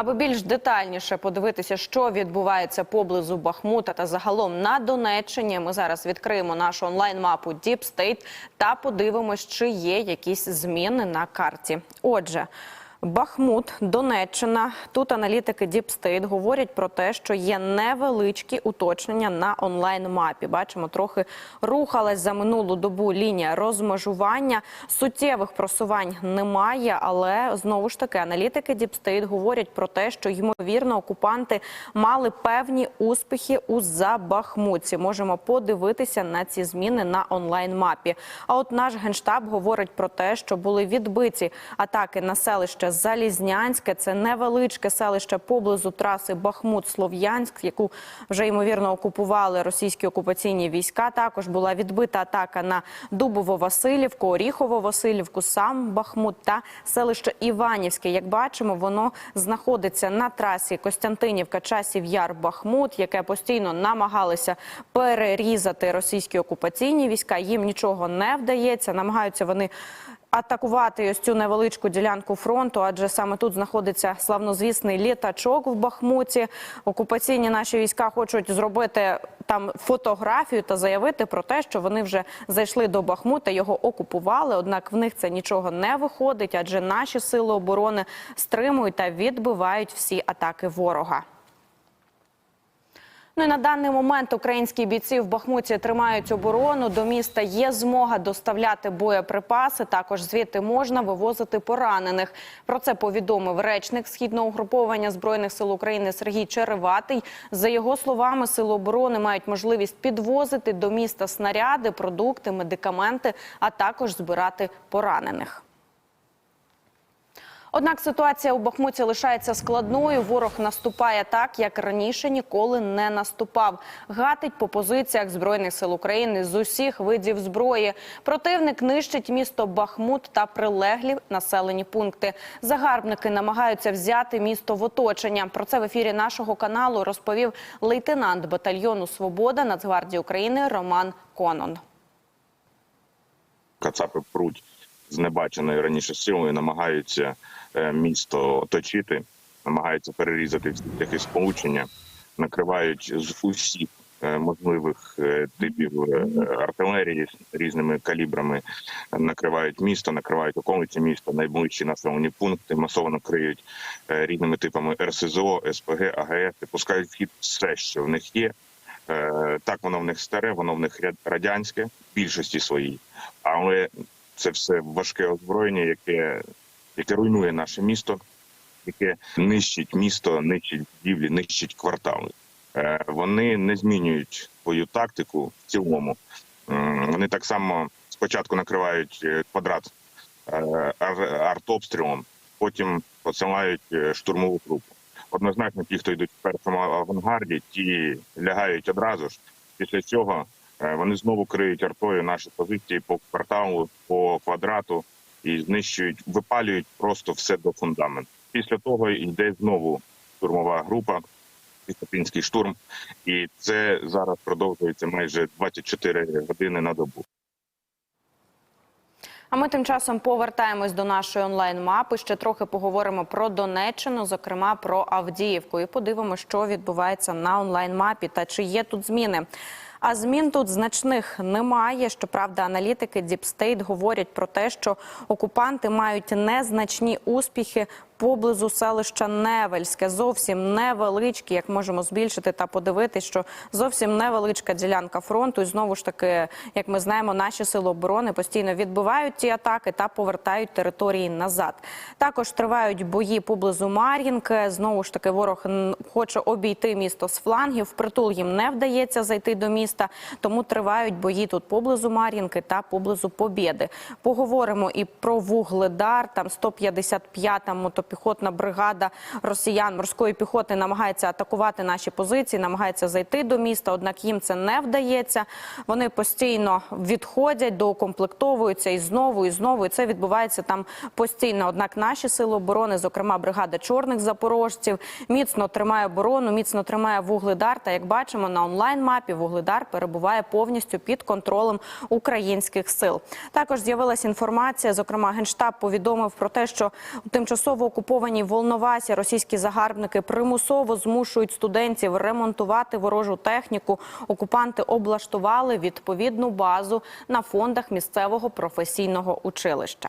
Аби більш детальніше подивитися, що відбувається поблизу Бахмута та загалом на Донеччині, ми зараз відкриємо нашу онлайн-мапу Deep State та подивимось, чи є якісь зміни на карті. Отже. Бахмут, Донеччина. Тут аналітики State говорять про те, що є невеличкі уточнення на онлайн-мапі. Бачимо, трохи рухалась за минулу добу лінія розмежування. Суттєвих просувань немає, але знову ж таки аналітики State говорять про те, що ймовірно окупанти мали певні успіхи у Забахмутці. Можемо подивитися на ці зміни на онлайн-мапі. А от наш генштаб говорить про те, що були відбиті атаки на селище Залізнянське. Це невеличке селище поблизу траси Бахмут-Слов'янськ, яку вже ймовірно окупували російські окупаційні війська. Також була відбита атака на Дубово-Василівку, Оріхово-Василівку, сам Бахмут та селище Іванівське. Як бачимо, воно знаходиться на трасі Костянтинівка, часів Яр Бахмут, яке постійно намагалися перерізати російські окупаційні війська. Їм нічого не вдається. Намагаються вони атакувати ось цю невеличку ділянку фронту, адже саме тут знаходиться славнозвісний літачок в Бахмуті. Окупаційні наші війська хочуть зробити там фотографію та заявити про те, що вони вже зайшли до Бахмута, його окупували. Однак в них це нічого не виходить, адже наші сили оборони стримують та відбивають всі атаки ворога. Ну і на даний момент українські бійці в Бахмуті тримають оборону. До міста є змога доставляти боєприпаси. Також звідти можна вивозити поранених. Про це повідомив речник східного угруповання збройних сил України Сергій Череватий. За його словами, сили оборони мають можливість підвозити до міста снаряди, продукти, медикаменти, а також збирати поранених. Однак ситуація у Бахмуті лишається складною. Ворог наступає так, як раніше ніколи не наступав. Гатить по позиціях збройних сил України з усіх видів зброї. Противник нищить місто Бахмут та прилеглі населені пункти. Загарбники намагаються взяти місто в оточення. Про це в ефірі нашого каналу розповів лейтенант батальйону Свобода Нацгвардії України Роман Конон. Кацапи пруть з небаченою раніше силою, намагаються е, місто оточити, намагаються перерізати всі такі сполучення, накривають з усіх е, можливих е, типів артилерії різними калібрами, накривають місто, накривають околиці міста, найближчі населені пункти, масово криють е, різними типами РСЗО, СПГ, АГС, пускають в хід все, що в них є. Так, воно в них старе, воно в них радянське, в більшості своїй, але це все важке озброєння, яке, яке руйнує наше місто, яке нищить місто, нищить будівлі, нищить квартали. Е, Вони не змінюють свою тактику в цілому. Вони так само спочатку накривають е, квадрат е, артобстрілом, потім посилають е, штурмову групу. Однозначно, ті, хто йдуть в першому авангарді, ті лягають одразу ж. Після цього е, вони знову криють артою наші позиції по кварталу, по квадрату і знищують, випалюють просто все до фундаменту. Після того йде знову штурмова група, Пістопінський штурм, і це зараз продовжується майже 24 години на добу. А ми тим часом повертаємось до нашої онлайн-мапи. Ще трохи поговоримо про Донеччину, зокрема про Авдіївку, і подивимося, що відбувається на онлайн-мапі та чи є тут зміни. А змін тут значних немає. Щоправда, аналітики State говорять про те, що окупанти мають незначні успіхи поблизу селища Невельське, зовсім невеличкі, як можемо збільшити та подивитись, що зовсім невеличка ділянка фронту. І знову ж таки, як ми знаємо, наші сили оборони постійно відбивають ті атаки та повертають території назад. Також тривають бої поблизу Мар'їнки. Знову ж таки, ворог хоче обійти місто з флангів. Впритул їм не вдається зайти до міста, тому тривають бої тут поблизу Мар'їнки та поблизу Побєди. Поговоримо і про Вугледар. Там 155-та мотопіхотна бригада росіян морської піхоти намагається атакувати наші позиції, намагається зайти до міста. Однак їм це не вдається. Вони постійно відходять, доукомплектовуються і знову, і знову. І це відбувається там постійно. Однак наші сили оборони, зокрема бригада чорних запорожців, міцно тримає оборону, міцно тримає Вугледар. Та як бачимо на онлайн-мапі, Вугледар перебуває повністю під контролем українських сил. Також з'явилася інформація. Зокрема, генштаб повідомив про те, що у тимчасово окупованій Волновасі російські загарбники примусово змушують студентів ремонтувати ворожу техніку. Окупанти облаштували відповідну базу на фондах місцевого професійного училища.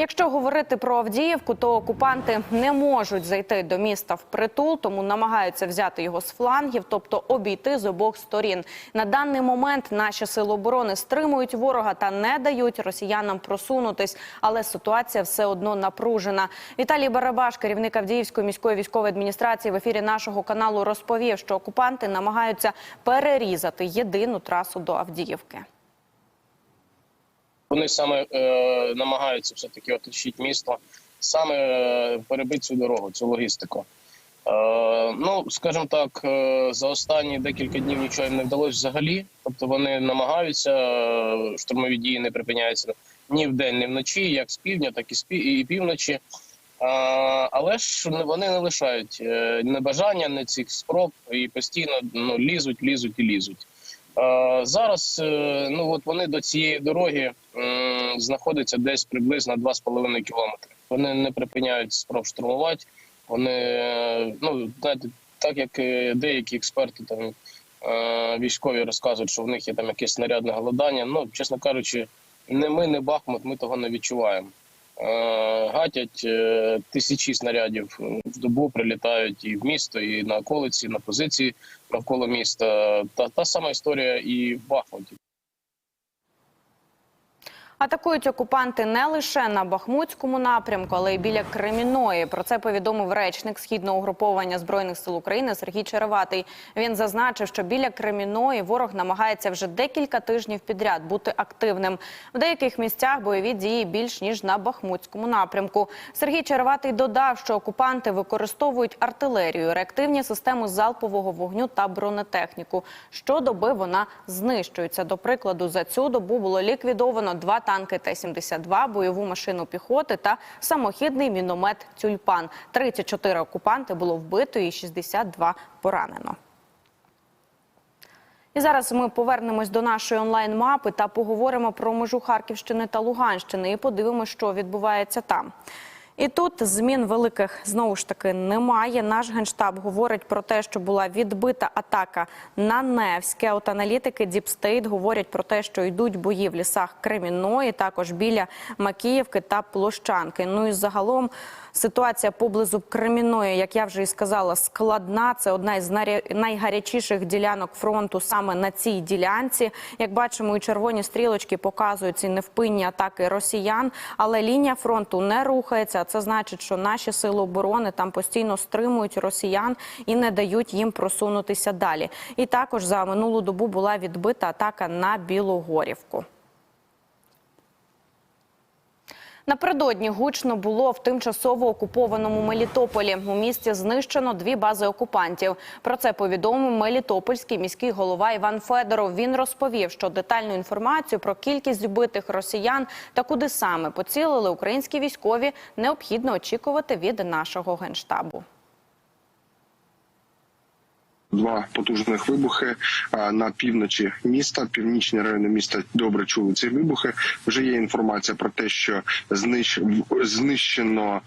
Якщо говорити про Авдіївку, то окупанти не можуть зайти до міста впритул, тому намагаються взяти його з флангів, тобто обійти з обох сторін. На даний момент наші сили оборони стримують ворога та не дають росіянам просунутись, але ситуація все одно напружена. Віталій Барабаш, керівник Авдіївської міської військової адміністрації, в ефірі нашого каналу розповів, що окупанти намагаються перерізати єдину трасу до Авдіївки. Вони саме е, намагаються все таки оточити місто, саме е, перебити цю дорогу, цю логістику. Е, ну, скажімо так, е, за останні декілька днів нічого їм не вдалося взагалі. Тобто вони намагаються, е, штурмові дії не припиняються ні вдень, ні вночі, як з півдня, так і з пів- і півночі. Е, але ж не- вони не лишають е, ні бажання, ні цих спроб і постійно ну, лізуть, лізуть і лізуть. Е, Зараз е, ну от вони до цієї дороги знаходяться десь приблизно 2,5 кілометри. Вони не припиняють спроб штурмувати. Вони е, ну знаєте, так як деякі експерти там військові розказують, що в них є там якесь снарядне голодання. Ну чесно кажучи, не ми, не Бахмут, ми того не відчуваємо. Е, Гатять е, тисячі снарядів в добу прилітають і в місто, і на околиці, на позиції навколо міста. Та та сама історія і в Бахмуті. Атакують окупанти не лише на Бахмутському напрямку, але й біля Креміної. Про це повідомив речник східного угруповання збройних сил України Сергій Череватий. Він зазначив, що біля Креміної ворог намагається вже декілька тижнів підряд бути активним. В деяких місцях бойові дії більш ніж на Бахмутському напрямку. Сергій Череватий додав, що окупанти використовують артилерію, реактивні системи залпового вогню та бронетехніку. Щодоби вона знищується. До прикладу, за цю добу було ліквідовано два танки Т-72, бойову машину піхоти та самохідний міномет «Тюльпан». 34 окупанти було вбито і 62 поранено. І зараз ми повернемось до нашої онлайн-мапи та поговоримо про межу Харківщини та Луганщини і подивимося, що відбувається там. І тут змін великих знову ж таки немає. Наш генштаб говорить про те, що була відбита атака на Невське. От аналітики State говорять про те, що йдуть бої в лісах Кремінної, також біля Макіївки та Площанки. Ну і загалом ситуація поблизу Кремінної, як я вже і сказала, складна. Це одна із найгарячіших ділянок фронту саме на цій ділянці. Як бачимо, і червоні стрілочки показують ці невпинні атаки росіян, але лінія фронту не рухається. Це значить, що наші сили оборони там постійно стримують росіян і не дають їм просунутися далі. І також за минулу добу була відбита атака на Білогорівку. Напередодні гучно було в тимчасово окупованому Мелітополі. У місті знищено дві бази окупантів. Про це повідомив Мелітопольський міський голова Іван Федоров. Він розповів, що детальну інформацію про кількість вбитих росіян та куди саме поцілили українські військові необхідно очікувати від нашого генштабу. Два потужних вибухи на півночі міста. Північні райони міста добре чули ці вибухи. Вже є інформація про те, що знищ... знищено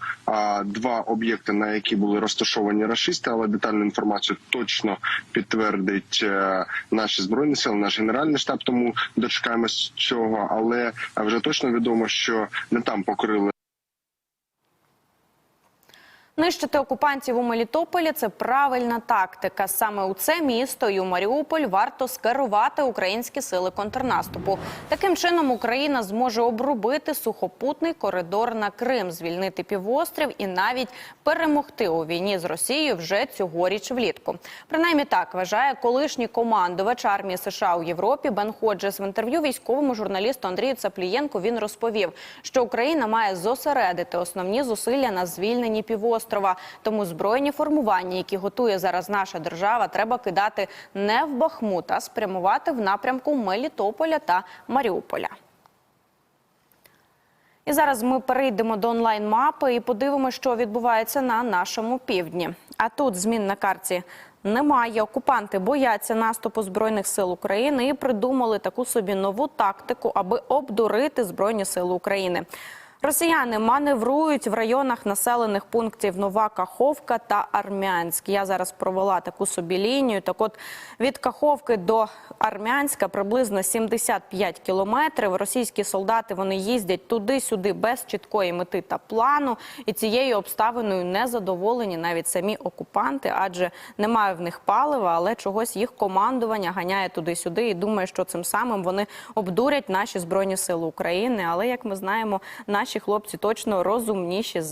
два об'єкти, на які були розташовані рашисти, але детальну інформацію точно підтвердить е, наші збройні сили, наш генеральний штаб. Тому дочекаємось цього. Але вже точно відомо, що не там покрили Нищити окупантів у Мелітополі це правильна тактика. Саме у це місто і у Маріуполь варто скерувати українські сили контрнаступу. Таким чином Україна зможе обрубити сухопутний коридор на Крим, звільнити півострів і навіть перемогти у війні з Росією вже цьогоріч влітку. Принаймні так вважає колишній командувач армії США у Європі Бен Ходжес. В інтерв'ю військовому журналісту Андрію Цаплієнку він розповів, що Україна має зосередити основні зусилля на звільненні півострова. Тому збройні формування, які готує зараз наша держава, треба кидати не в Бахмут, а спрямувати в напрямку Мелітополя та Маріуполя. І зараз ми перейдемо до онлайн-мапи і подивимося, що відбувається на нашому півдні. А тут змін на карті немає. Окупанти бояться наступу збройних сил України і придумали таку собі нову тактику, аби обдурити збройні сили України. Росіяни маневрують в районах населених пунктів Нова Каховка та Армянськ. Я зараз провела таку собі лінію. Так от від Каховки до Армянська приблизно 75 кілометрів. Російські солдати вони їздять туди-сюди без чіткої мети та плану. І цією обставиною не задоволені навіть самі окупанти, адже немає в них палива, але чогось їх командування ганяє туди-сюди і думає, що цим самим вони обдурять наші збройні сили України. Але як ми знаємо, наші хлопці точно розумніші